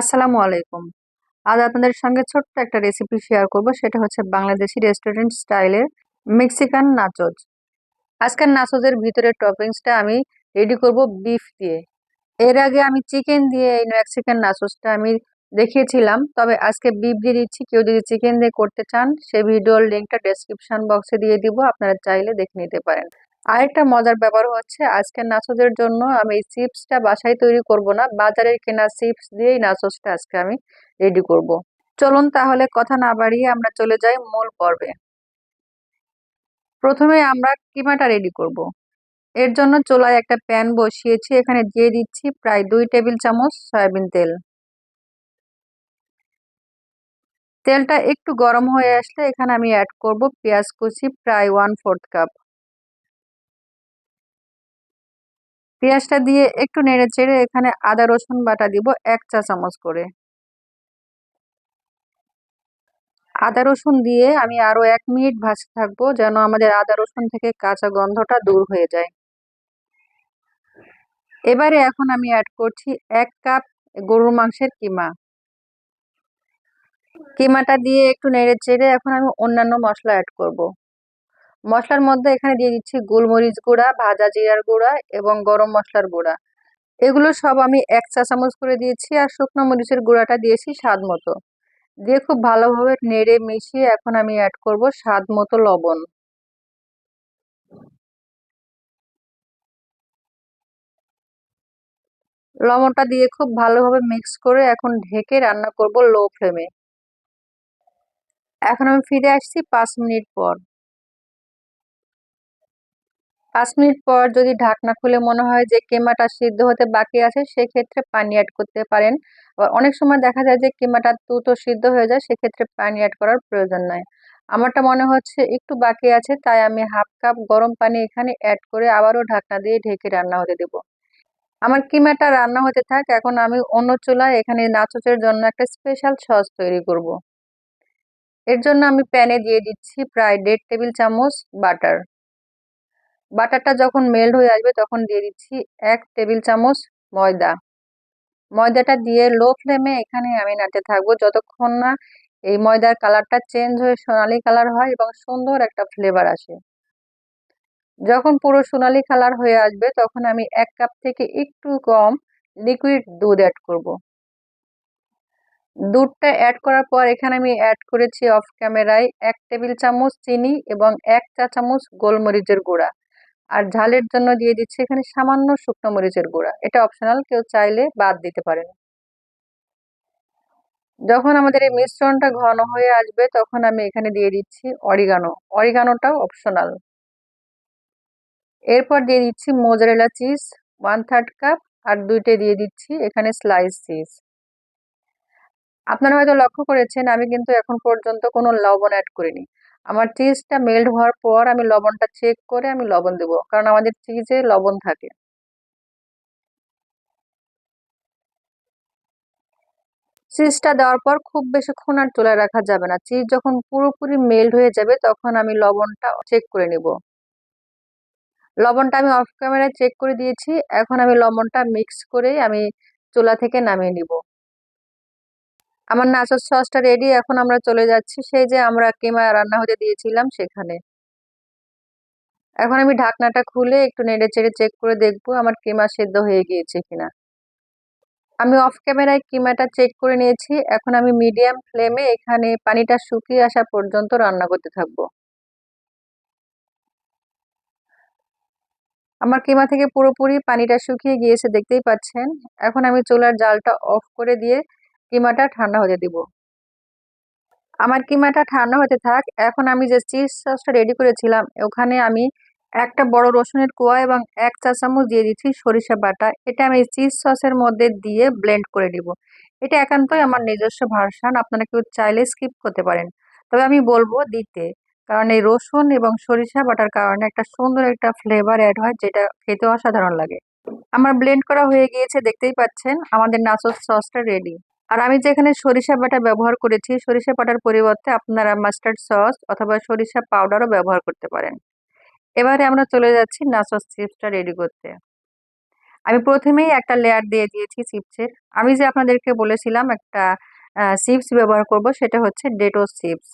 আসসালামু আলাইকুম। আজ আপনাদের সঙ্গে ছোট্ট একটা রেসিপি শেয়ার করব, সেটা হচ্ছে বাংলাদেশি রেস্টুরেন্ট স্টাইলের মেক্সিকান নাচোজ আজকের নাচোজের ভিতরে টপিংসটা আমি রেডি করব বিফ দিয়ে। এর আগে আমি চিকেন দিয়ে এই মেক্সিকান নাচোজটা আমি দেখিয়েছিলাম, তবে আজকে বিফ দিয়ে দিচ্ছি। কেউ যদি চিকেন দিয়ে করতে চান, সেই ভিডিওর লিঙ্কটা ডেসক্রিপশন বক্সে দিয়ে দিব, আপনারা চাইলে দেখে নিতে পারেন। আরেকটা মজার ব্যাপার হচ্ছে আজকে নাচোজের জন্য আমি চিপসটা বাসায় তৈরি করব না, বাজারের কেনা চিপস দিয়েই নাচোজটা আজকে আমি রেডি করব। চলুন তাহলে কথা না বাড়িয়ে আমরা চলে যাই মূল পর্বে প্রথমে আমরা কিমাটা রেডি করব। এর জন্য চোলায় একটা প্যান বসিয়েছি, এখানে দিয়ে দিচ্ছি প্রায় দুই টেবিল চামচ সয়াবিন তেল তেলটা একটু গরম হয়ে আসলে এখানে আমি অ্যাড করব পেঁয়াজ কুচি প্রায় ওয়ান ফোর্থ কাপ পেঁয়াজটা দিয়ে একটু নেড়ে চেড়ে এখানে আদা, রসুন বাটা দিব এক চা চামচ করে। আদা, রসুন দিয়ে আমি আরও এক মিনিট ভাজতে থাকব যেন আমাদের আদা, রসুন থেকে কাঁচা গন্ধটা দূর হয়ে যায়। এবারে এখন আমি অ্যাড করছি এক কাপ গরুর মাংসের কিমা। কিমাটা দিয়ে একটু নেড়ে চেড়ে এখন আমি অন্যান্য মশলা অ্যাড করব। মশলার মধ্যে এখানে দিয়ে দিচ্ছি গোলমরিচ গুঁড়া, ভাজা জিরার গুঁড়া এবং গরম মশলার গুঁড়া। এগুলো সব আমি এক চা চামচ করে দিয়েছি আর শুকনো মরিচের গুঁড়াটা দিয়েছি স্বাদ মতো। দিয়ে খুব ভালোভাবে নেড়ে মিশিয়ে এখন আমি অ্যাড করব স্বাদ মতো লবণ। লবণটা দিয়ে খুব ভালোভাবে মিক্স করে এখন ঢেকে রান্না করব লো ফ্লেমে এখন আমি ফিরে আসছি পাঁচ মিনিট পর। পাঁচ মিনিট পর যদি ঢাকনা খুলে মনে হয় যে কেমাটা সিদ্ধ হতে বাকি আছে, সেক্ষেত্রে পানি অ্যাড করতে পারেন। আবার অনেক সময় দেখা যায় যে কেমাটা দ্রুত সিদ্ধ হয়ে যায়, সেক্ষেত্রে পানি অ্যাড করার প্রয়োজন নাই আমারটা মনে হচ্ছে একটু বাকি আছে, তাই আমি হাফ কাপ গরম পানি এখানে অ্যাড করে আবারও ঢাকনা দিয়ে ঢেকে রান্না হতে দেব। আমার কিমাটা রান্না হতে থাক, এখন আমি অন্য চুলায় এখানে নাচোচের জন্য একটা স্পেশাল সস তৈরি করব। এর জন্য আমি প্যানে দিয়ে দিচ্ছি প্রায় দেড় টেবিল চামচ বাটার বাটারটা যখন মেল্ট হয়ে আসবে, তখন দিয়ে দিচ্ছি এক টেবিল চামচ ময়দা। ময়দাটা দিয়ে লো ফ্লেমে এখানে আমি নাড়তে থাকব। যতক্ষণ না এই ময়দার কালারটা চেঞ্জ হয়ে সোনালি কালার হয় এবং সুন্দর একটা ফ্লেভার আসে। যখন পুরো সোনালি কালার হয়ে আসবে, তখন আমি এক কাপ থেকে একটু কম লিকুইড দুধ অ্যাড করব। দুধটা অ্যাড করার পর এখানে আমি অ্যাড করেছি অফ ক্যামেরায় এক টেবিল চামচ চিনি এবং এক চা চামচ গোলমরিচের গুঁড়া। আর ঝালের জন্য দিয়ে দিচ্ছি এখানে সামান্য শুকনো মরিচের গুঁড়া। এটা অপশনাল কেউ চাইলে বাদ দিতে পারেন। যখন আমাদের এই মিশ্রণটা ঘন হয়ে আসবে, তখন আমি এখানে দিয়ে দিচ্ছি অরিগানো। অরিগানোটাও অপশনাল এরপর দিয়ে দিচ্ছি mozzarella cheese one third cup আর দুইটে দিয়ে দিচ্ছি এখানে স্লাইস চিজ আপনারা হয়তো লক্ষ্য করেছেন, আমি কিন্তু এখন পর্যন্ত কোনো লবণ অ্যাড করিনি। আমার চিজটা মেল্ট হওয়ার পর আমি লবণটা চেক করে আমি লবণ দেব। কারণ আমাদের চিজে লবণ থাকে। চিজটা দেওয়ার পর খুব বেশিক্ষণ আর চুলায় রাখা যাবে না। চিজ যখন পুরোপুরি মেল্ট হয়ে যাবে, তখন আমি লবণটা চেক করে নিব। লবণটা আমি অফ ক্যামেরায় চেক করে দিয়েছি। এখন আমি লবণটা মিক্স করে আমি চুলা থেকে নামিয়ে নিব। আমার নাচের সসটা রেডি এখন আমরা চলে যাচ্ছি সেই যে আমরা কিমা রান্না হতে দিয়েছিলাম সেখানে। এখন আমি ঢাকনাটা খুলে একটু নেড়ে চেড়ে চেক করে দেখব আমার কিমা সেদ্ধ হয়ে গিয়েছে কিনা। আমি অফ ক্যামেরায় কিমাটা চেক করে নিয়েছি, এখন আমি মিডিয়াম ফ্লেমে এখানে পানিটা শুকিয়ে আসা পর্যন্ত রান্না করতে থাকব। আমার কিমা থেকে পুরোপুরি পানিটা শুকিয়ে গিয়েছে, দেখতেই পাচ্ছেন। এখন আমি চুলার জালটা অফ করে দিয়ে কিমাটা ঠান্ডা হতে দিব। আমার কিমাটা ঠান্ডা হতে থাক, এখন আমি যে চিজ সসটা রেডি করেছিলাম। ওখানে আমি একটা বড় রসুনের কোয়া এবং এক চা চামচ দিয়ে দিচ্ছি সরিষা বাটা। এটা আমি চিজ সসের মধ্যে দিয়ে ব্লেন্ড করে দিব এটা একান্তই আমার নিজস্ব ভার্সান, আপনারা কেউ চাইলে স্কিপ করতে পারেন। তবে আমি বলব দিতে, কারণ এই রসুন এবং সরিষা বাটার কারণে একটা সুন্দর একটা ফ্লেভার অ্যাড হয়, যেটা খেতে অসাধারণ লাগে। আমার ব্লেন্ড করা হয়ে গিয়েছে, দেখতেই পাচ্ছেন, আমাদের নাচস সসটা রেডি আর আমি যেখানে সরিষা বাটা ব্যবহার করেছি, সরিষা বাটার পরিবর্তে আপনারা মাস্টার্ড সস অথবা সরিষা পাউডারও ব্যবহার করতে পারেন। এবারে আমরা চলে যাচ্ছি নাচস চিপসটা রেডি করতে। আমি প্রথমেই একটা লেয়ার দিয়ে দিয়েছি চিপসের আমি যে আপনাদেরকে বলেছিলাম একটা চিপস ব্যবহার করব সেটা হচ্ছে ডেটোস চিপস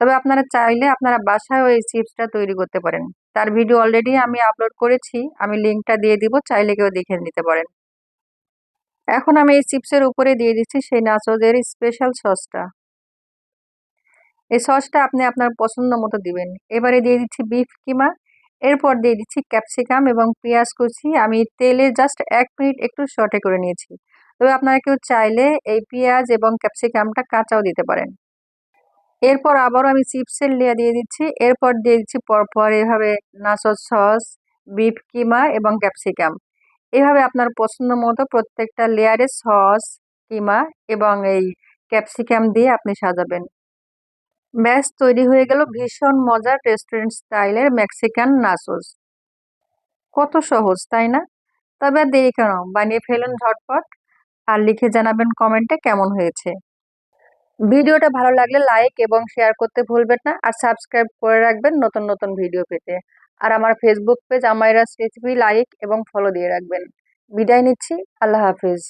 তবে আপনারা চাইলে আপনারা বাসায় ওই চিপসটা তৈরি করতে পারেন। তার ভিডিও অলরেডি আমি আপলোড করেছি। আমি লিঙ্কটা দিয়ে দিব, চাইলে কেউ দেখে নিতে পারেন। এখন আমি এই চিপসের উপরে দিয়ে দিচ্ছি সেই নাচোদের স্পেশাল সসটা। এই সসটা আপনি আপনার পছন্দ মতো দিবেন। এবারে দিয়ে দিচ্ছি বিফ কিমা, এরপর দিয়ে দিচ্ছি ক্যাপসিকাম এবং পেঁয়াজ কুচি। আমি তেলে জাস্ট এক মিনিট একটু শর্টে করে নিয়েছি। তবে আপনারা কেউ চাইলে এই পেঁয়াজ এবং ক্যাপসিকামটা কাঁচাও দিতে পারেন। এরপর আবারও আমি চিপসের লেয়া দিয়ে দিচ্ছি। এরপর দিয়ে দিচ্ছি পরপর এভাবে নাচস সস বিফ কিমা এবং ক্যাপসিকাম এভাবে আপনার পছন্দ মতো প্রত্যেকটা লেয়ারে সস, কিমা এবং এই ক্যাপসিকাম দিয়ে আপনি সাজাবেন। ব্যাস, তৈরি হয়ে গেল ভীষণ মজার রেস্টুরেন্ট স্টাইলের মেক্সিকান নাসোস। কত সহজ, তাই না? তবে আর দেরি কেন? বানিয়ে ফেলুন ঝটপট। আর লিখে জানাবেন কমেন্টে কেমন হয়েছে। ভিডিওটা ভালো লাগলে লাইক এবং শেয়ার করতে ভুলবেন না। আর সাবস্ক্রাইব করে রাখবেন নতুন নতুন ভিডিও পেতে। আর আমার ফেসবুক পেজ আমাইরাস রেসিপি লাইক এবং ফলো দিয়ে রাখবেন। বিদায় নিচ্ছি, আল্লাহ হাফিজ।